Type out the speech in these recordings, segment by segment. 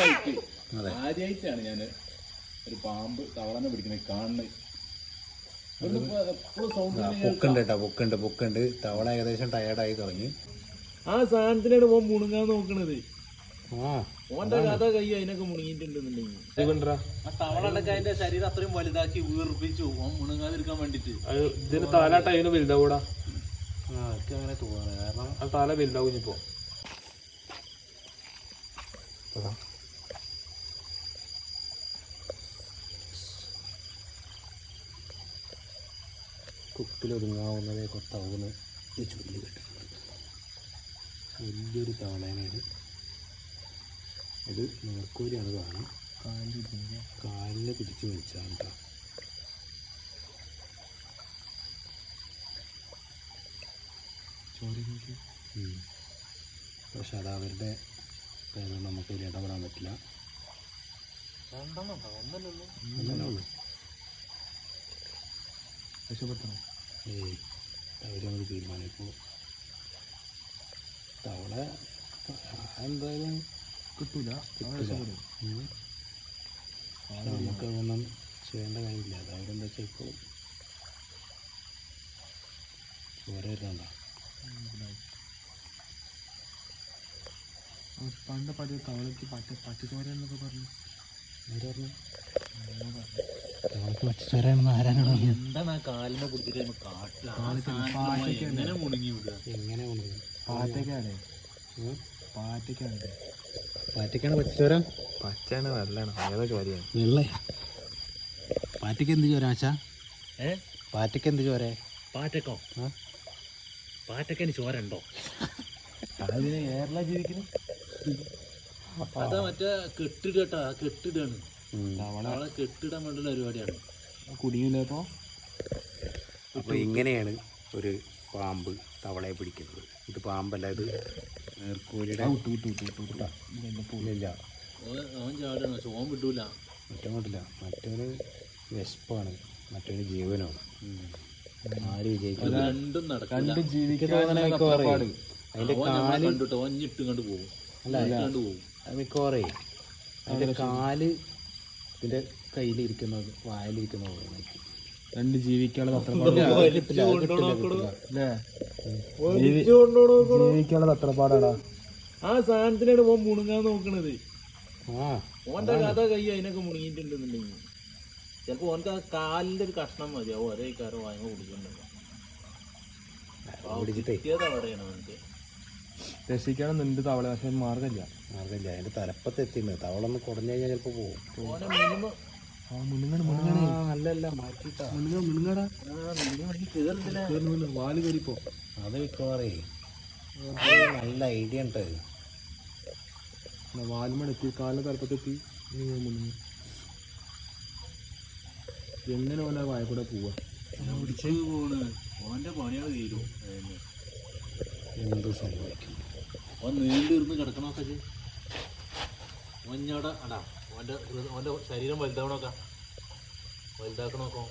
ആദ്യമായിട്ട്. ആദ്യമായിട്ടാണ് ഞാൻ ഒരു പാമ്പ് തവളനെ പിടിക്കുന്നത് കാണുന്നത് പൊക്കുണ്ട് കേട്ടോ പൊക്കുണ്ട് പൊക്കുണ്ട്. തവള ഏകദേശം ടയർഡായി തുടങ്ങി. ആ സാധനത്തിനാണ് ഓൻ മുണുങ്ങാൻ നോക്കണത്. ആ ഓന്റെ കഥ കൈ അതിനൊക്കെ മുണുങ്ങിയിട്ടുണ്ടെന്നുണ്ടെങ്കിൽ. ആ തവളന്റെ അതിന്റെ ശരീരം അത്രയും വലുതാക്കി വീർപ്പിച്ചു. ഓൻ മുണുങ്ങാതിരിക്കാൻ വേണ്ടിട്ട് ഇതിന് തല ടൈമിന് വലുതാവൂടാ? ആ എനിക്ക് അങ്ങനെ തോന്നുന്നത് കാരണം ആ തല വലുതാവും ഇനിയിപ്പോ. കുപ്പിലൊതുങ്ങാവുന്നതേ കൊത്താവുന്ന ഈ ചുല്ല് കിട്ടുന്നുണ്ട് വലിയൊരു തവളേനെയാണ് ഇത് നേർക്കൂലിയാണ് കാണാം കാലിൽ പിടിച്ച് വലിച്ചാണ് കേട്ടോ. പക്ഷെ അത് അവരുടെ പേര് നമുക്ക് ഇതിൽ ഇടപെടാൻ പറ്റില്ല. ഒന്നല്ലേ ഉള്ളൂ. രക്ഷപ്പെട്ടു ഏയ് അവരങ്ങ് തീരുമാനിക്കുള്ളൂ തവള എന്തായാലും കിട്ടൂല. കിട്ടില്ല ഉം. പക്ഷെ നമുക്കതൊന്നും ചെയ്യേണ്ട കാര്യമില്ല. അത് അവരെന്താ വെച്ചാൽ ഇപ്പോൾ ചോര വരണ്ട പണ്ട് പട്ടി തവളക്ക് പട്ടി പട്ടിച്ചോര എന്നൊക്കെ പറഞ്ഞു. എന്താ പറഞ്ഞു? എന്താണ് ആ കാലിനെ പിടിച്ചിട്ട് കാട്ടിലാണ് എങ്ങനെ മുണുങ്ങി വിടുക? എങ്ങനെ കൊണ്ടത് പാറ്റയ്ക്കാണ് പാറ്റയ്ക്കാണ് പാറ്റയ്ക്കാണ് പച്ചച്ചോര പച്ചയാണ് വെള്ളമാണ് ഏതാ കാര്യമാണ് വെള്ളേ പാറ്റയ്ക്ക് എന്ത് ചോര ആശാ? ഏ? പാറ്റയ്ക്ക് എന്ത് ചോര? പാറ്റക്കോ? പാറ്റക്കന് ചോര ഉണ്ടോ? അതിന് കേരള ജീവിക്കുന്നു അതാ മറ്റേ കെട്ടിടട്ടാ കെട്ടിടാണ് കെട്ടിടാൻ വേണ്ടിയുള്ള പരിപാടിയാണ്. കുടുങ്ങിയില്ലപ്പോ അപ്പോൾ ഇങ്ങനെയാണ് ഒരു പാമ്പ് തവളയെ പിടിക്കുന്നത്. ഇത് പാമ്പല്ല ഇത് നീർക്കോലിയുടെ ഇല്ല അവൻ ചാടാണ് പക്ഷെ ഓൻ വിടൂല. മറ്റങ്ങോട്ടില്ല മറ്റൊരു വിശപ്പാണ്. മറ്റൊരു ജീവനാണ്. ആര് വിജയിക്കും രണ്ടും നടക്കില്ല രണ്ട് ജീവിക്കാൻ മിക്കവാറും അതിന്റെ കാൽ കണ്ടിട്ട് ഓൻ പോകും. അത് മിക്കവാറേ. അതിന്റെ കാൽ ഇതിന്റെ കയ്യിലിരിക്കുന്നത് വായലിരിക്കുന്നത്. രണ്ട് ജീവിക്കാനുള്ള അത് ജീവിക്കാനുള്ള തത്രപ്പാടാടാ ആ സാധനത്തിനാണ് ഓൻ മുണുങ്ങാൻ നോക്കണത്. ഓന്റെ കഥ കൈ അതിനൊക്കെ മുണുങ്ങിയിട്ടുണ്ടെന്നുണ്ടെങ്കിൽ ചിലപ്പോ ഓനക്ക് ആ കാലിന്റെ ഒരു കഷ്ണം മതിയാവും ഒരേ കാരം വാങ്ങി കുടിക്കണ്ടല്ലോ കിട്ടിയത് അവിടെയാണ് അവനക്ക് രക്ഷിക്കണം നിന്റെ തവള പക്ഷെ മാർഗമില്ല. മാർഗമില്ല. അതിന്റെ തലപ്പത്ത് എത്തിണ്ട് തവളൊന്ന് കുറഞ്ഞു കഴിഞ്ഞാൽ ചിലപ്പോ പോകും. ഓനെ അല്ലല്ല മാറ്റിട്ടാ വാൽ കയറിപ്പോ അത് മിക്കവാറേ. നല്ല ഐഡിയ ഉണ്ട്. വാലുമണെത്തി കാലിന് തലപ്പത്തെത്തി മുന്നുങ്ങ എങ്ങനെ ഓന്റെ വായ കൂടെ പോവാ? പിടിച്ചു പോവാണ് ഓന്റെ പണിയാണ് തീരും. എന്ത് സംഭവിക്കും. ഓൻ നീണ്ടിരുന്ന് കിടക്കണൊക്കെ മഞ്ഞോടെ അടാ അവന്റെ അവന്റെ ശരീരം വലുതാവണമൊക്കെ വലുതാക്കണമൊക്കെ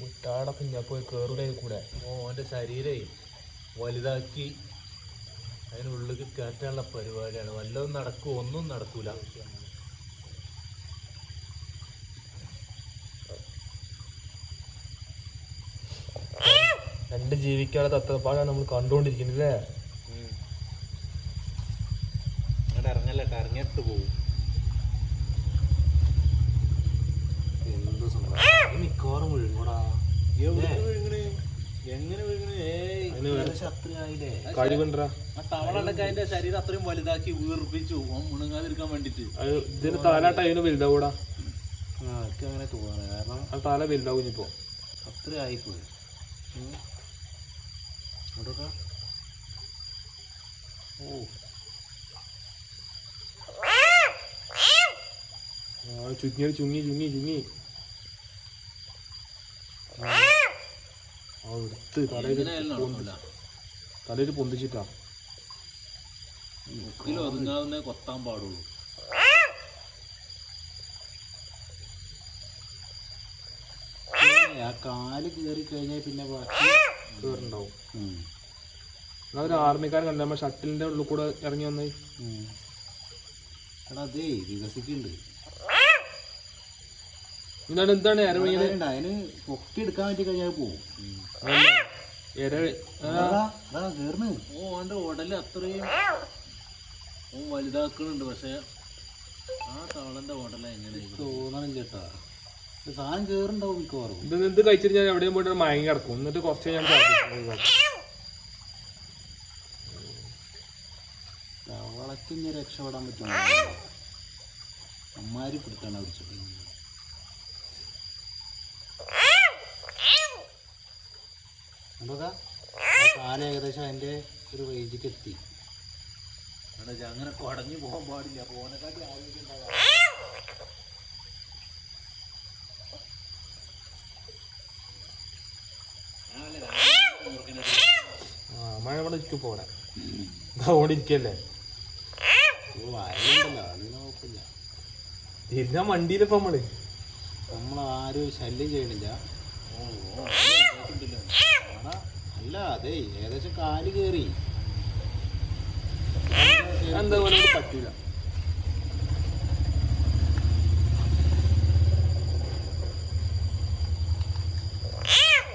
മുട്ടാടൊക്കെ ഞാൻ പോയി കേറുടെ കൂടെ. ഓന്റെ ശരീരേ വലുതാക്കി അതിനുള്ളിൽ കയറ്റാനുള്ള പരിപാടിയാണ്. വല്ലതും നടക്കും ഒന്നും നടക്കൂല. രണ്ട് ജീവിക്കാനുള്ള തത്രപ്പാടാണ് നമ്മൾ കണ്ടുകൊണ്ടിരിക്കുന്നത് അല്ലേ? അങ്ങോട്ട് ഇറങ്ങല്ലേ? കറങ്ങിട്ട് പോകും എന്ത് സംഭവം മിക്കവാറും വിഴുങ്ങൂടാ എങ്ങനെ വിഴുങ്ങണേ? ഏയ് ശത്രുവായില്ലേ? കഴിവുണ്ടാ ആ തവളൊക്കെ അതിന്റെ ശരീരം അത്രയും വലുതാക്കി വീർപ്പിച്ചു. മുണങ്ങാതിരിക്കാൻ വേണ്ടിട്ട്. ഇതിന് തല ടൈമിന് വലുതാവൂടാ. എനിക്ക് അങ്ങനെ തോന്നുന്നു കാരണം ആ തല വലുതാവും ഇനിയിപ്പോ. അത്ര ആയിപ്പോയി. ഓ. ചുങ്ങി ചുങ്ങി ചുങ്ങി ചുങ്ങി. എടുത്ത് തലയിൽ തലയിൽ പൊന്തിച്ചിട്ടാ. മുക്കിൽ ഒതുങ്ങാവുന്ന കൊത്താൻ പാടുള്ളൂ. ആ കാൽ കയറി കഴിഞ്ഞാൽ പിന്നെ ബാക്കി കയറുണ്ടാവും ഒരു ആർമിക്കാരൻ കണ്ടു നമ്മൾ ഷട്ടിലിന്റെ ഉള്ളിൽ കൂടെ ഇറങ്ങി വന്നേ. എടാ അതേ വികസിക്കുന്നുണ്ട്. ഇതാണ് എന്താണ് എര വീണത് അതിന് പൊക്കി എടുക്കാൻ പറ്റി കഴിഞ്ഞാൽ പോവും. എര കേറുന്നു. ഓ അവന്റെ ഉടൽ അത്രയും ഓൻ വലുതാക്കുന്നുണ്ട് പക്ഷേ ആ തവളന്റെ ഓടല എങ്ങനെ തോന്നണം ചേട്ടാ. ഇത് സാധനം കേറുണ്ടാവും മിക്കവാറും. ഇത് എന്ത് കഴിച്ചിട്ട് ഞാൻ എവിടെയും പോയിട്ട് മയങ്ങി കിടക്കും. എന്നിട്ട് കുറച്ച് ഞാൻ തവളക്ക് ഇനി രക്ഷപ്പെടാൻ പറ്റുമോ അമ്മാരി പിടുത്താണ് പിടിച്ചത് സാധനം ഏകദേശം അതിന്റെ ഒരു റേഞ്ചിക്ക് എത്തി. അങ്ങനെ കുടഞ്ഞു പോകാൻ പാടില്ല പോനെക്കാട്ടി ആരോഗ്യം ഉണ്ടാകാം ആ മഴ ഇവിടെ ഇരിക്കും പോരാ അവിടെ ഇരിക്കല്ലേ തിരിഞ്ഞാ വണ്ടിയിലിപ്പോ നമ്മൾ നമ്മൾ ആരും ശല്യം ചെയ്യണില്ല അല്ല അതെ ഏകദേശം കാൽ കേറി എന്താ പറയുക പറ്റൂല.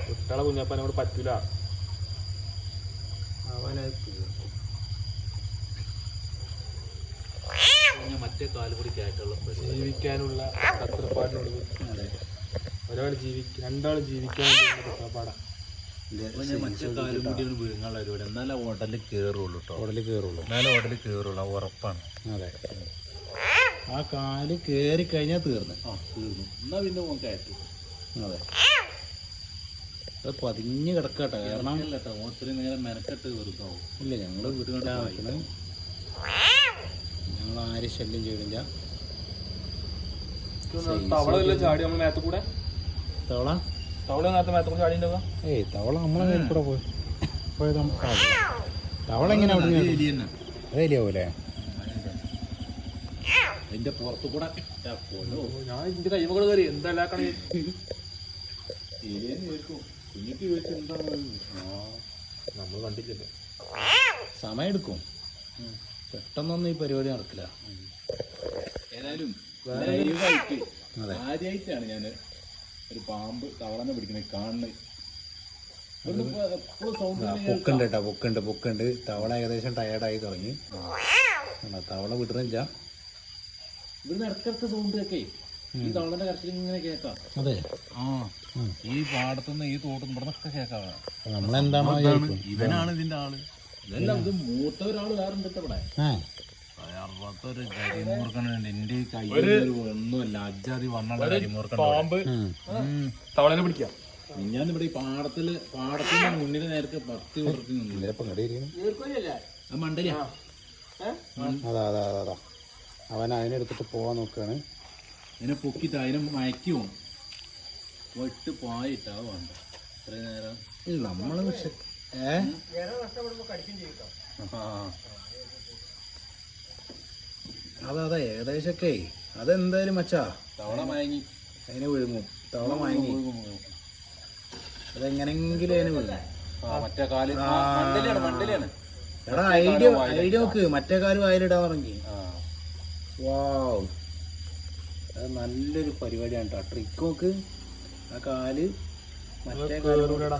കുട്ടികളെ കുഞ്ഞപ്പനോട് പറ്റില്ല മറ്റേ കാൽ കൂടി ജീവിക്കാനുള്ള കത്രപ്പാടിനുള്ളത് അതെ ഒരാൾ ജീവിക്ക രണ്ടാൾ ജീവിക്കാൻ വേണ്ടിയുള്ള എന്നാലേ ഹോട്ടലിൽ എന്നാലേ കേറുള്ളൂ. അത് ഉറപ്പാണ്. അതെ. ആ കാൽ കേറി കഴിഞ്ഞാൽ തീർന്ന്. ആ തീർന്നു. എന്നാ പിന്നെ ഓൻ കയറ്റി. അതെ. അത് പതിഞ്ഞ് കിടക്കട്ടെ കാരണം ഇത്രയും നേരം മെനക്കെട്ട് വെറുതാവും ഇല്ല ഞങ്ങൾ വീട്ടിൽ ഞങ്ങൾ ആരും ശല്യം ചെയ്യണില്ല. തവള? ഏയ് തവള നമ്മളെ കയ്യിൽ കൂടെ പോയി. പോയത് നമുക്ക്. തവള എങ്ങനെ അവിടെ അതേലിയാവൂലേ അതിന്റെ പുറത്തു കൂടെ ഞാൻ ഇതിന്റെ കൈമകൾ കയറി. ചോദിക്കും. കുഞ്ഞിക്ക് ചോദിച്ചു എന്താണ്? നമ്മൾ കണ്ടില്ലല്ലോ സമയം എടുക്കും. പെട്ടെന്നൊന്നും ഈ പരിപാടി നടക്കില്ല. ഏതായാലും. ആദ്യമായിട്ടാണ് ഞാൻ ഒരു പാമ്പ് തവളനെ പിടിക്കുന്നത് കാണുന്നത് പൊക്കുണ്ട് കേട്ടോ പൊക്കുണ്ട് പൊക്കുണ്ട്. തവള ഏകദേശം ടയർഡായി തുടങ്ങി. തവള വിടുന്നില്ല. ഇവിടുന്ന് ഇടക്കിടക്ക് സൗണ്ട് കേക്കേ ഈ തവളന്റെ കരച്ചിൽ ഇങ്ങനെ കേക്കാം അതെ. ആ ഈ പാടത്തുനിന്ന് ഈ തോട്ടുനിന്ന് ഇവിടെ നിന്നൊക്കെ കേക്കാം നമ്മളെന്താണോ. ഇവനാണ് ഇതിന്റെ ആൾ. ഇതെല്ലാം ഇത് മൂത്ത ഒരാൾ വേറെ ഉണ്ട് ഇവിടെ അറുപത്തൊരു കരിമൂർക്കനുണ്ട് എന്റെ ഈ കയ്യിൽ ഒരു ഒന്നുമല്ല അജാതി വണ്ണുള്ള തവളനെ പിടിക്കാം. ഞാൻ ഇവിടെ ഈ പാടത്തിൽ പാടത്തിന്റെ മുന്നിൽ നേരത്തെ പത്തി മണ്ടലിയാ അതാ അതാ അതാ അതാ അവൻ അതിനെടുത്തിട്ട് പോവാൻ നോക്കുകയാണ് അതിനെ പൊക്കിട്ട് അതിനെ മയക്കി പോകും വെട്ട് പായിട്ടാ വേണ്ട ഇത്രയും നേരം. നമ്മൾ പക്ഷെ ഏ? ആ. അതാ അതെ ഏകദേശമൊക്കെ അതെന്തായാലും മച്ചാ തവള മയങ്ങി. അതിനെ വിഴുങ്ങും. തവള മയങ്ങി. അതെങ്ങനെങ്കിലും അതിനെ വിഴുങ്ങും. മറ്റേ കാൽ എടാ ഐഡിയ ഐഡിയ നോക്ക്. മറ്റേ കാലും അതിലിടാൻ പറഞ്ഞി. ആ. വാവ്. അത് നല്ലൊരു പരിപാടിയാണ് കേട്ടോ ട്രിക്ക് നോക്ക്. ആ കാൽ മറ്റേ കാൽ കേറൂലടാ.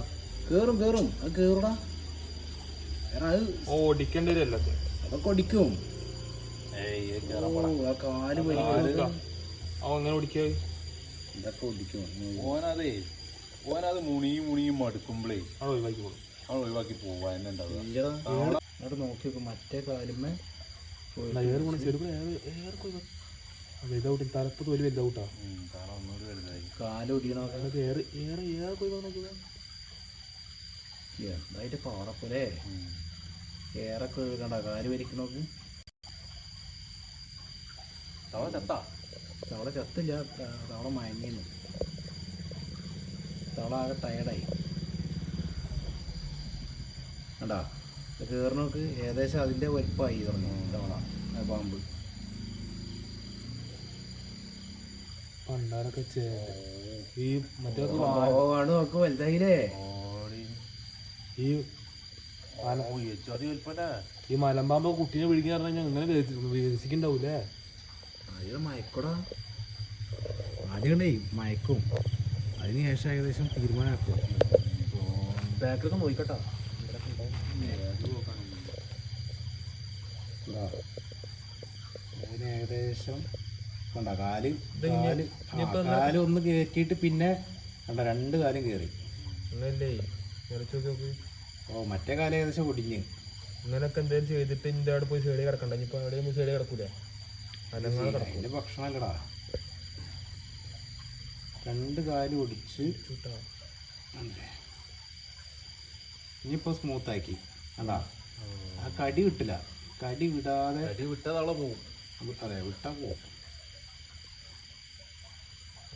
കേറും കേറും. അത് കേറൂടാ. കാരണം അത് ഓടിക്കേണ്ടി വരും അതൊക്കെ ഒടിക്കും ഇതൊക്കെ ഓനതേ ഓനത് മുണിയും മുണിയും മടുക്കുമ്പോഴേ അവിടെ ഒഴിവാക്കി പോകും. അവൾ ഒഴിവാക്കി പോവാ എന്നെ ഉണ്ടാവുക. ഇല്ലടാ അവിടെ നോക്കി നോക്ക് മറ്റേ കാലുമ്മേ ഏറ് ഏറ് തലപ്പ് തോൽ കാൽ ഏറെ ഏറെ ഏറെ പോയി എന്തായിട്ട് വലിക്കണോക്ക്? തവള ചത്താ? തവള ചത്തില്ല. തവള മയങ്ങിന്നു തവള ആകെ ടയർഡായി കണ്ടാ? കയറിനോക്ക് ഏകദേശം അതിന്റെ വലിപ്പമായി തുടങ്ങി തവള പാമ്പ്. പണ്ടാരൊക്കെ ഈ മറ്റേ നോക്ക് വലുതായില്ലേ? ഈ ഈ മലമ്പാമ്പ് കുട്ടീനെ വിഴുങ്ങി പറഞ്ഞു കഴിഞ്ഞാൽ ഇങ്ങനെ വികസിക്കണ്ടാവൂലേ അതിന് മയക്കടാ. ആദ്യമേ മയക്കും. അതിന് ശേഷം ഏകദേശം തീരുമാനമാക്കും ബാക്കിലൊക്കെ നോക്കട്ടോ അതിന് ഏകദേശം കണ്ട കാൽ കാൽ ഒന്ന് കയറ്റിയിട്ട് പിന്നെ കണ്ട രണ്ട് കാലും കയറി ഓ മറ്റേ കാലം ഏകദേശം ഒടിഞ്ഞ്. ഇങ്ങനൊക്കെ എന്തെങ്കിലും ചെയ്തിട്ട് ഇന്റെ അവിടെ പോയി സൈഡിൽ കിടക്കണ്ട. ഇനിയിപ്പോ അവിടെ സൈഡിൽ കിടക്കൂലേ? അതിന് ഭക്ഷണമല്ലടാ രണ്ട് കാൽ ഒടിച്ച് ചൂട്ടാ. ഉണ്ട്. ഇനിയിപ്പോ സ്മൂത്ത് ആക്കി. കണ്ടാ? ആ കടി വിട്ടില്ല. കടി വിടാതെ കടി പോകും അതെ വിട്ടാ പോകും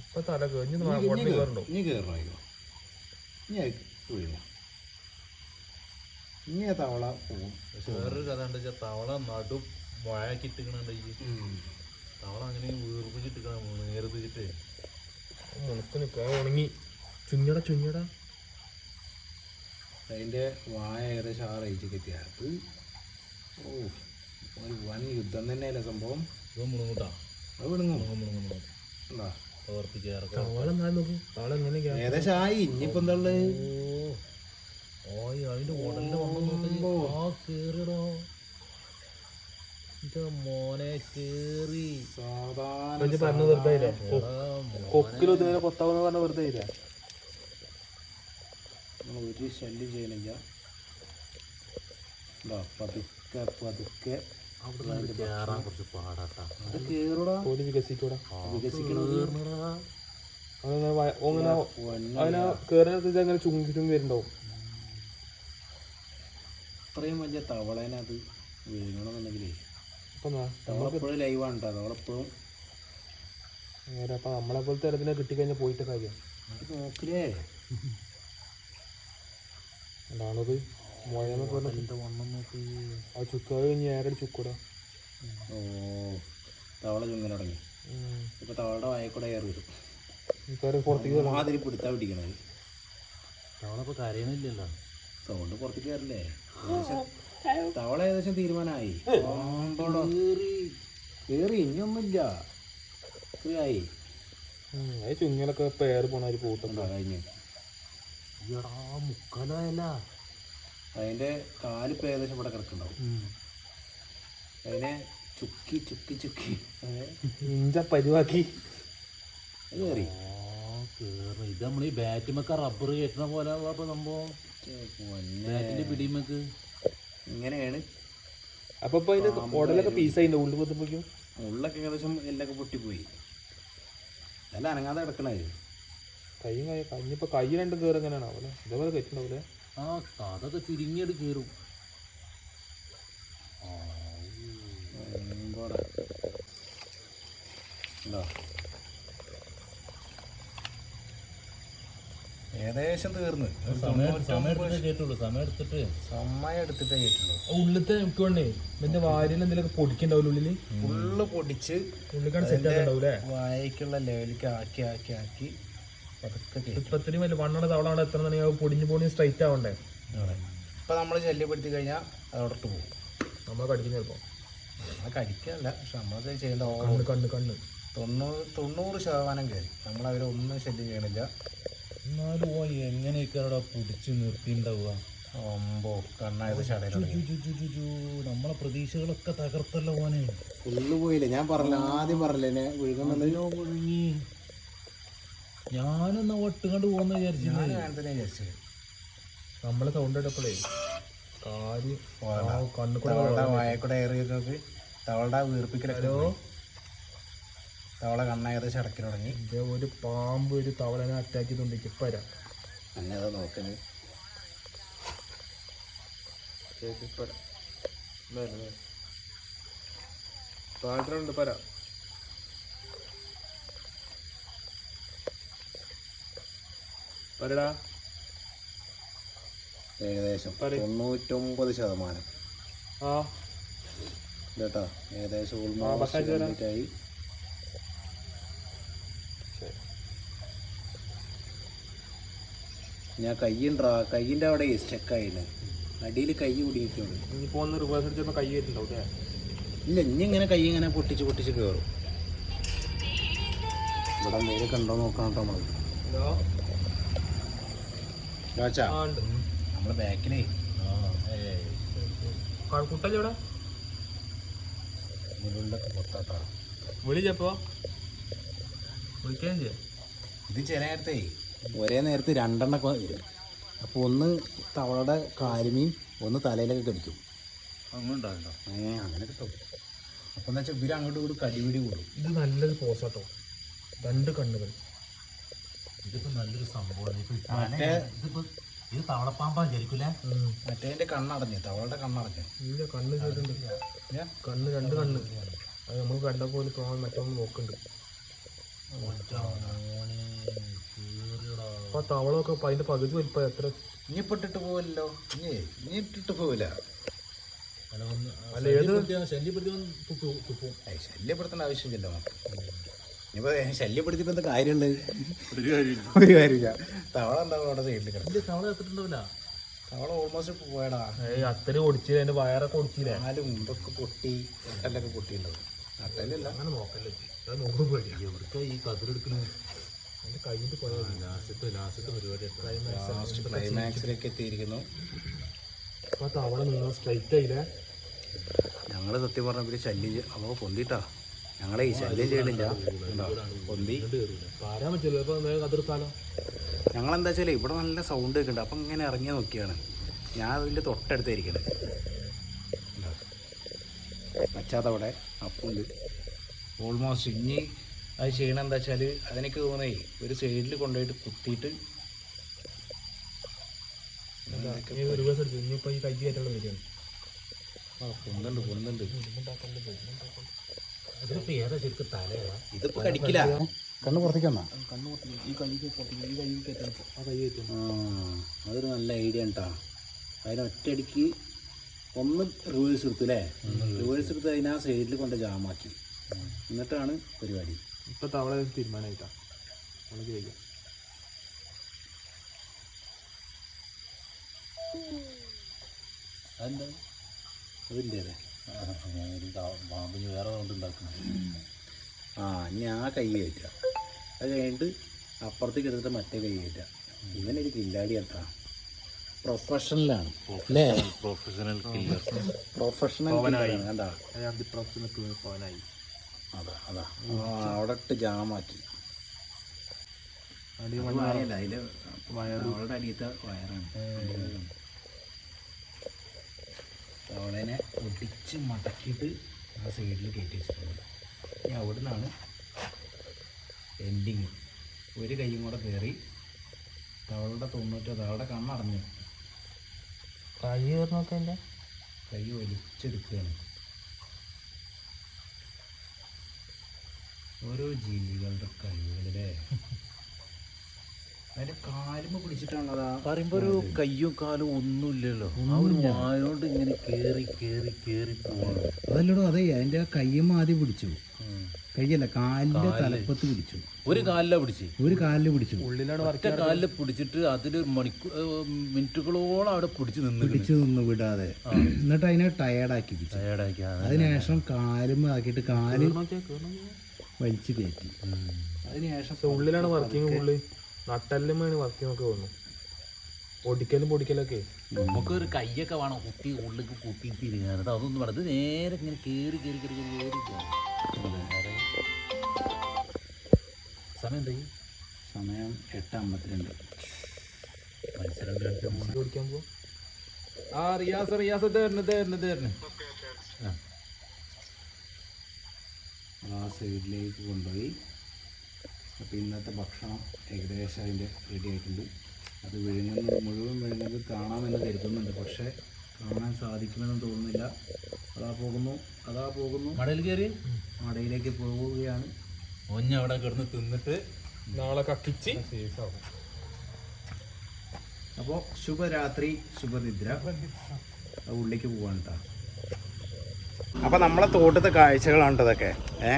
ഇപ്പൊ തല കഴിഞ്ഞ് ഇനി കയറണോ ഇനി അത് വീഴുന്നു ഇനി തവള പോകും പക്ഷെ വേറൊരു കഥ വെച്ചാൽ തവള നടു. മുഴക്കിട്ടിക്കണുണ്ട് ഈ. തവള അങ്ങനെ വീർപ്പ് ചിട്ടിക്കണം നേരത്ത് നേരത്തിച്ചിട്ട് മുണക്കിന് നിൽക്കുക ഉണങ്ങി. ചുഞ്ഞട ചുഞ്ഞട. അതിന്റെ വായ ഏകദേശം ആ റേഞ്ചിൽ എത്തിയ. അത് ഓ ഒരു വൻ യുദ്ധം തന്നെയല്ലേ സംഭവം? ഇത് മുണങ്ങൂട്ടാ. അത് വിടുങ്ങും മുണുങ്ങും എന്താ ഏകദേശം ആയി. ഇനിയിപ്പോ എന്താ ഉള്ളത്? ഓ അതിന്റെ ഉടലിന്റെ വണ്ണം നോക്കി ആ കേറിടോ മോനെ കേറി. സാധാരണ പറഞ്ഞ വെറുതെ കൊത്താവുന്ന പറഞ്ഞ ഇല്ല ഒരു ശല്യം ചെയ്യണില്ല. പതുക്കെ പതുക്കെ. അങ്ങനെ ചുങ്കി ചുങ്കി വരുന്നുണ്ടാവും. ഇത്രയും വലിയ തവളേനത് അത് വീഴണമെന്നുണ്ടെങ്കിലേ എന്നാ, ലൈവാണ് കേട്ടോ തവള നേരെ അപ്പൊ നമ്മളെ പോലത്തെ ഇടത്തിനെ കിട്ടിക്കഴിഞ്ഞാൽ പോയിട്ട് കാര്യം. നോക്കില്ലേ? അതാണത് മുഴന്നൊക്കെ പറഞ്ഞ എന്റെ വണ്ണം നോക്കി. ആ ചുക്ക് അത് കഴിഞ്ഞ് നേരെ ചുക്കൂടാ ഓ തവള ചുങ്ങനെ തുടങ്ങി. ഇപ്പൊ തവളയുടെ വായ കൂടെ കയറി വരും. പുറത്തേക്ക് മാതിരി പിടുത്താ പിടിക്കണത്. തവള ഇപ്പൊ കരയണില്ലല്ലോ. സൗണ്ട് പുറത്തേക്ക് കയറില്ലേ തവള ഏകദേശം തീരുമാനമായി. കേറി. ഇനിയൊന്നുമില്ല. ചുങ്ങലൊക്കെ പേര് പോണ ഒരു കൂട്ടുണ്ടോ കഴിഞ്ഞ്? അതിന്റെ കാലിപ്പോ ഏകദേശം ഇവിടെ കിടക്കുന്നുണ്ടാവും. അതിനെ ചുക്കി ചുക്കി ചുക്കി. ഇഞ്ച പരിവാക്കി. കേറി. ഇത് നമ്മൾ ഈ ബാറ്റുമൊക്കെ റബ്ബർ കെട്ടണ പോലെ സംഭവം. ബാറ്റിന്റെ ഇങ്ങനെയാണ് അപ്പൊ ഇപ്പൊ അതിന്റെ ഉടലൊക്കെ പീസായിന്റെ ഉള്ളിൽ കുത്തുമ്പോഴേക്കും ഉള്ളൊക്കെ ഏകദേശം എല്ലൊക്കെ പൊട്ടിപ്പോയി അല്ല അനങ്ങാതെ കിടക്കണത് കൈയും കൈ കഞ്ഞിപ്പോ കൈ രണ്ടും കയറും എങ്ങനെയാണ് അവലെ ഇതേപോലെ കെട്ടുണ്ടാവൂലേ ആ അതൊക്കെ ചുരുങ്ങിയത് കയറും. ഉണ്ടോ? ഏകദേശം തീർന്ന്. സമയം വാരിന് എടുത്തിട്ടേ കേട്ടുള്ളൂ. ഉള്ളിലത്തെ എനിക്ക് വേണ്ടേ? വാരിയിൽ എന്തെങ്കിലും പൊടിക്കണ്ടാവില്ല ഉള്ളിൽ? ഫുള്ള് പൊടിച്ച് വായക്കുള്ള ലെവലിലേക്ക് ആക്കി ആക്കി ആക്കി ഇപ്പത്തിനും വലിയ വണ്ണയുടെ തവള എത്ര അത് പൊടിഞ്ഞു പൊടിഞ്ഞ് സ്ട്രൈറ്റ് ആവണ്ടേ. ഇപ്പൊ നമ്മൾ ശല്യപ്പെടുത്തി കഴിഞ്ഞാൽ അതോടൊട്ട് പോകും. നമ്മൾ കടിക്കുന്ന ചിലപ്പോ കടിക്കല്ല പക്ഷെ നമ്മളത് ചെയ്യേണ്ട കണ്ണ് കണ്ണ് കണ്ണ്. തൊണ്ണൂറ് തൊണ്ണൂറ് ശതമാനം കയറി നമ്മളവരെ ഒന്നും ശല്യം ചെയ്യണില്ല. എന്നാലും ഓ എങ്ങനെയൊക്കെ അവിടെ പിടിച്ചു നിർത്തിണ്ടാവുക? ഒമ്പോ കണ്ണായത്. നമ്മളെ പ്രതീക്ഷകളൊക്കെ തകർത്തല്ലോ ഓനെ ഫുള്ള് പോയില്ലേ? ഞാൻ പറഞ്ഞ ആദ്യം പറഞ്ഞില്ലേ കുടുങ്ങി. ഞാനൊന്ന് ഒട്ടുകണ്ട് പോകുന്ന വിചാരിച്ചു നമ്മൾ സൗണ്ട് ഇട്ടപ്പോഴേ കാൽ കണ്ണു കൂടെ വായക്കൂടെ ഏറിയൊക്കെ നോക്ക് തവളുടെ വീർപ്പിക്കലൊക്കെ പോയി. കണ്ണ ഏകദേശം ചടക്കി തുടങ്ങി. ഇതേ ഒരു പാമ്പ് ഒരു തവളനെ അറ്റാക്ക് ചെയ്തോണ്ടിരിക്കും ഇപ്പൊ വരാം. എന്നെ അത് നോക്കണേ. താഴ്ത്തിലുണ്ട് പരാ പരടാ ഏകദേശം തൊണ്ണൂറ്റൊമ്പത് ശതമാനം. ആ. കേട്ടോ ഏകദേശം ഓൾമോസ്റ്റ് ആയി. ഞാൻ കയ്യുണ്ടാ കയ്യിന്റെ അവിടെ സ്റ്റക്കായിന് അടിയിൽ കൈ കുടിയിട്ടുണ്ട് ഒന്ന് റിവേഴ്സ് കൈ അല്ലേ? ഇല്ല ഇനി ഇങ്ങനെ കൈ ഇങ്ങനെ പൊട്ടിച്ച് പൊട്ടിച്ച് കയറും ഇവിടെ എന്തെങ്കിലും കണ്ടോ നോക്കണം കേട്ടോ നമ്മൾ ഹലോ? രാച്ചാ നമ്മളെ ബാക്കിലേ. കുട്ടല്ലേ ഇവിടെ? മുരുണ്ടൊക്കെ പൊത്താട്ടാ വിളിച്ചപ്പോ? വിളിക്കാൻ ചെയ്യാം? ഇത് ചില നേരത്തെ. ഒരേ നേരത്ത് രണ്ടെണ്ണൊക്കെ വരും. അപ്പോൾ ഒന്ന് തവളയുടെ കാലുമീൻ ഒന്ന് തലയിലൊക്കെ കടിക്കും. അങ്ങനെ ഏ അങ്ങനെ കിട്ടും അപ്പോൾ എന്ന് വെച്ചാൽ ഇവർ അങ്ങോട്ട് കൂടി കടിപിടി കൂടും. ഇത് നല്ലൊരു പോസാട്ടോ രണ്ട് കണ്ണുകൾ. ഇതിപ്പോൾ നല്ലൊരു സംഭവമാണ്. ഇപ്പോൾ മറ്റേ ഇതിപ്പോൾ ഇത് തവളപ്പാമ്പാ ശരിക്കൂലേ മറ്റേതിന്റെ കണ്ണടഞ്ഞു തവളയുടെ കണ്ണടഞ്ഞു. ഇല്ല കണ്ണ് ചെയ്തിട്ടുണ്ട്. കണ്ണ് രണ്ട് കണ്ണ്. അത് നമ്മൾ കണ്ട പോലെ തോന്നാൻ മറ്റൊന്ന് നോക്കുന്നുണ്ട്. അപ്പൊ ആ തവളൊക്കെ ഇപ്പൊ അതിന്റെ പകുതി വലിപ്പം എത്ര? നീ പെട്ടിട്ട് ഇട്ടിട്ട് പോവല്ലോ. നീ ഇട്ടിട്ട് പോവില്ല. അല്ല ഏത്? തുപ്പു തുപ്പും ഏയ് ശല്യപ്പെടുത്തേണ്ട ആവശ്യമില്ലല്ലോ നമുക്ക്. ഇനിയിപ്പോ ശല്യപ്പെടുത്തിയിട്ട് എന്താ കാര്യമുണ്ട്? ഒരു കാര്യമില്ല. ഒരു കാര്യമില്ല. തവള എന്താ അവിടെ സൈഡിൽ കിടക്കും തവള എത്തിട്ടുണ്ടാവില്ല തവള ഓൾമോസ്റ്റ് പോയടാ. ഏയ് അത്ര ഒടിച്ചില്ല അതിന്റെ വയറൊക്കെ ഒടിച്ചില്ല നാല് മുമ്പൊക്കെ പൊട്ടി എട്ടല്ലൊക്കെ പൊട്ടിയിട്ടുണ്ടാവും. അട്ടല്ലല്ല അങ്ങനെ നോക്കല്ലേ. അത് നോക്കുമ്പോ പേടി എവിടുത്തെ ഈ കതിരെടുക്കണത് ക്ലൈമാക്സിലേക്ക് എത്തിയിരിക്കുന്നു. തവള നിങ്ങൾ സ്ട്രൈറ്റ് ആയില്ലേ? ഞങ്ങൾ സത്യം പറഞ്ഞ ഇവർ ശല്യം അപ്പോൾ പൊന്തിട്ടാ. ഞങ്ങളെ ഈ ശല്യം ചെയ്യണില്ല? പൊന്തി. ഞങ്ങളെന്താ വെച്ചാൽ ഇവിടെ നല്ല സൗണ്ട് കേൾക്കുന്നുണ്ട് അപ്പം ഇങ്ങനെ ഇറങ്ങി നോക്കിയാണ്. ഞാൻ അതിന്റെ തൊട്ടടുത്തായിരിക്കണത് മച്ചാത്തവിടെ അപ്പുണ്ട്. ഓൾമോസ്റ്റ് ഇനി അത് ചെയ്യണം എന്താ വെച്ചാൽ അതിനൊക്കെ തോന്നേ ഒരു സൈഡിൽ കൊണ്ടുപോയിട്ട് കുത്തിയിട്ട് പൊന്നുണ്ട് പൊന്നുണ്ട് ഇതിപ്പോ കടിക്കില്ല. കണ്ണ് പുറത്തേക്ക് അതൊരു നല്ല ഐഡിയ കേട്ടോ അതിന് ഒറ്റയടിക്ക് ഒന്ന് റിവേഴ്സ് എടുത്തു അല്ലേ റിവേഴ്സ് എടുത്ത് അതിനാ ആ സൈഡിൽ കൊണ്ട് ജാമാക്കി എന്നിട്ടാണ് പരിപാടി. ഇപ്പൊ തവള തീരുമാനമായിട്ടാണ് അതെന്താ? പാമ്പിന് വേറെ കൊണ്ട് ഉണ്ടാക്കുന്നത് ആ ഇനി ആ കൈ കയറ്റുക. അത് കഴിഞ്ഞിട്ട് അപ്പുറത്തേക്ക് എടുത്തിട്ട് മറ്റേ കൈ ഇങ്ങനെ ഒരു കില്ലാടി അത്ര. പ്രൊഫഷണലാണ് അല്ലേ? പ്രൊഫഷണൽ കില്ലർ പ്രൊഫഷണൽ പ്രൊഫഷണൽ അതാ അതാ. ആ അവിടെ ഇട്ട് ജാമാക്കി. അടി അത് വായല്ല അതിൽ അവളുടെ അടിയത്തെ വയറാണ്. തവളേനെ ഒടിച്ച് മടക്കിയിട്ട് ആ സൈഡിൽ കയറ്റി വെച്ചിട്ടുണ്ട്. ഇനി അവിടെ നിന്നാണ് എൻഡിങ് ഒരു കൈയും കൂടെ കയറി തവളുടെ തൊണ്ണൂറ്റോ തവളുടെ കണ്ണടഞ്ഞു. കൈ നോക്കണ്ട കൈ വലിച്ചെടുക്കുകയാണ്. ഓരോ ജീവികളുടെ കഴിവുകളല്ലേ അതിന്റെ കാലുമ്പ് പിടിച്ചിട്ടാണതാ പറയുമ്പോ ഒരു കയ്യും കാലും ഒന്നുമില്ലല്ലോ. ആ ഒരു വായോണ്ട് ഇങ്ങനെ കേറി കേറി കേറി പോവാണ് അതല്ലടോ അതെ അതിന്റെ കയ്യും ആദ്യം പിടിച്ചു. കയ്യല്ല കാലിന്റെ തലപ്പത്ത് പിടിച്ചു. ഒരു കാലില പിടിച്ച്? ഒരു കാലിൽ പിടിച്ചു. ഉള്ളിലാണ് ഒറ്റ കാലിൽ പിടിച്ചിട്ട് അതിൽ മണിക്കൂർ മിനിറ്റുകളോളം അവിടെ പിടിച്ചു നിന്ന് പിടിച്ചു നിന്ന് വിടാതെ. എന്നിട്ട് അതിനെ ടയർഡാക്കി ടയർഡാക്കി അതിനുശേഷം കാലും ആക്കിയിട്ട് കാൽ വലിച്ചു കയറ്റി അതിനുശേഷം ഉള്ളിലാണ് വർക്കിംഗ് ഉള്ളി. നട്ടെല്ലാം വർക്കിംഗ് ഒക്കെ വന്നു. പൊടിക്കലും പൊടിക്കലൊക്കെ. നമുക്ക് ഒരു കയ്യൊക്കെ വേണം. കുത്തി ഉള്ളിൽ കുത്തി തിരിഞ്ഞാൽ അതൊന്നും പറഞ്ഞത് നേരെ ഇങ്ങനെ കയറി കയറി കയറി കയറി കേറി നേരെ. സമയം എന്തായി? സമയം എട്ട് അമ്പത്തിരണ്ട് മത്സരം രണ്ട് പൊടിക്കാൻ പോ ആ റിയാസ് റിയാസ് തരുന്നു തരുന്നു തരുന്നു ആ സൈഡിലേക്ക് കൊണ്ടുപോയി. അപ്പോൾ ഇന്നത്തെ ഭക്ഷണം ഏകദേശം അതിന്റെ റെഡി ആയിട്ടുണ്ട്. അത് വിഴുങ്ങുന്നത് മുഴുവൻ വിഴുങ്ങുന്നത് കാണാമെന്ന് കരുതുന്നുണ്ട്. പക്ഷേ കാണാൻ സാധിക്കുമെന്ന് തോന്നുന്നില്ല. അതാ പോകുന്നു അതാ പോകുന്നു. മടയിൽ കയറി മടയിലേക്ക് പോവുകയാണ്. ഒഞ്ഞ അവിടെ കിടന്ന് തിന്നിട്ട് നാളെ കക്കിച്ച് അപ്പോൾ ശുഭരാത്രി ശുഭനിദ്ര. ഉള്ളിലേക്ക് പോവാണ് കേട്ടോ അപ്പോൾ നമ്മളെ തോട്ടത്തെ കാഴ്ചകളാണ് ഇതൊക്കെ. ഏ?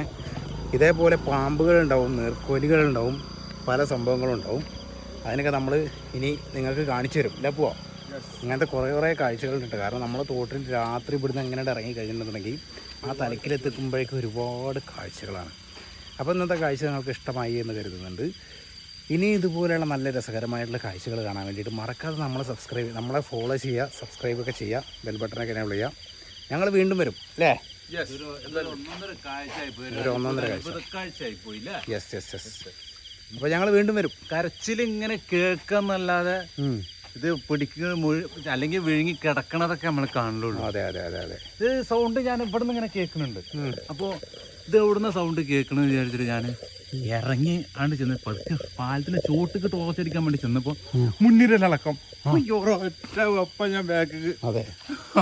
ഇതേപോലെ പാമ്പുകളുണ്ടാവും നീർക്കോലികളുണ്ടാവും പല സംഭവങ്ങളും ഉണ്ടാവും അതിനൊക്കെ നമ്മൾ ഇനി നിങ്ങൾക്ക് കാണിച്ചു തരും. ഇല്ല പോവാം അങ്ങനത്തെ കുറേ കുറേ കാഴ്ചകളുണ്ട് കാരണം നമ്മളെ തോട്ടിൽ രാത്രി ഇവിടുന്ന് എങ്ങനെ ഇറങ്ങി കഴിഞ്ഞിട്ടുണ്ടെങ്കിൽ ആ തലക്കിലെത്തിക്കുമ്പോഴേക്കും ഒരുപാട് കാഴ്ചകളാണ്. അപ്പോൾ ഇന്നത്തെ കാഴ്ച നിങ്ങൾക്ക് ഇഷ്ടമായി എന്ന് കരുതുന്നുണ്ട്. ഇനി ഇതുപോലെയുള്ള നല്ല രസകരമായിട്ടുള്ള കാഴ്ചകൾ കാണാൻ വേണ്ടിയിട്ട് മറക്കാതെ നമ്മളെ സബ്സ്ക്രൈബ് നമ്മളെ ഫോളോ ചെയ്യുക സബ്സ്ക്രൈബൊക്കെ ചെയ്യുക ബെൽ ബട്ടനൊക്കെ എനേബിൾ ചെയ്യുക. ഞങ്ങൾ വീണ്ടും വരും അല്ലേ? അപ്പൊ ഒരു ഒന്നൊന്നര കാഴ്ച. യെസ് യെസ് യെസ് അപ്പോൾ ഞങ്ങൾ വീണ്ടും വരും. കരച്ചിൽ ഇങ്ങനെ കേൾക്കാന്നല്ലാതെ ഇത് പിടിക്കുക അല്ലെങ്കിൽ വിഴുങ്ങി കിടക്കണതൊക്കെ നമ്മൾ കാണുള്ളൂ. അതെ അതെ അതെ അതെ. ഇത് സൗണ്ട് ഞാൻ ഇവിടെ നിന്ന് ഇങ്ങനെ കേൾക്കുന്നുണ്ട്. അപ്പൊ അപ്പോൾ ഇത് എവിടുന്ന സൗണ്ട് കേൾക്കണമെന്ന് വിചാരിച്ചിട്ട് ഞാൻ ഇറങ്ങി ആണ്ട് ചെന്ന് പതുക്കെ പാലത്തിന്റെ ചോട്ടിക്ക് ടോർച്ചടിക്കാൻ വേണ്ടി ചെന്നപ്പോ മുന്നിരലക്കം അയ്യോ ഒറ്റ ഒപ്പം ഞാൻ ബാക്ക് അതെ.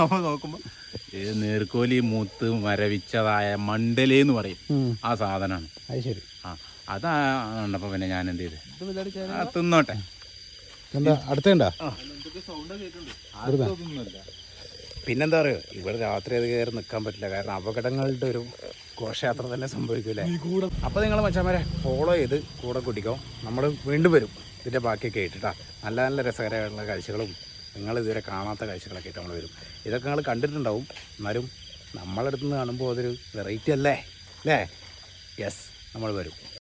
അപ്പോൾ നോക്കുമ്പോൾ ഇത് നീർക്കോലി മൂത്ത് മരവിച്ചതായ മണ്ടലേന്ന് പറയും. ആ സാധനമാണ് അത് ശരി. ആ അതാ കണ്ടപ്പോൾ പിന്നെ ഞാൻ എന്ത് ചെയ്ത് ആ. തിന്നോട്ടെ അടുത്തുണ്ടാ പിന്നെന്താ പറയുക ഇവിടെ രാത്രി അത് കയറി നിൽക്കാൻ പറ്റില്ല. കാരണം അപകടങ്ങളുടെ ഒരു ഘോഷയാത്ര തന്നെ സംഭവിക്കൂലേ അപ്പോൾ നിങ്ങൾ മച്ചാമാരെ ഫോളോ ചെയ്ത് കൂടെ കൂട്ടിക്കോ. നമ്മൾ വീണ്ടും വരും. ഇതിന്റെ ബാക്കിയൊക്കെ ആയിട്ടാ നല്ല നല്ല രസകരമായിട്ടുള്ള കാഴ്ചകളും നിങ്ങൾ ഇതുവരെ കാണാത്ത കാഴ്ചകളൊക്കെ ആയിട്ട് നമ്മൾ വരും. ഇതൊക്കെ നിങ്ങൾ കണ്ടിട്ടുണ്ടാവും. എന്നാലും നമ്മളടുത്ത് നിന്ന് കാണുമ്പോൾ അതൊരു വെറൈറ്റി അല്ലേ? അല്ലേ? യെസ് നമ്മൾ വരും.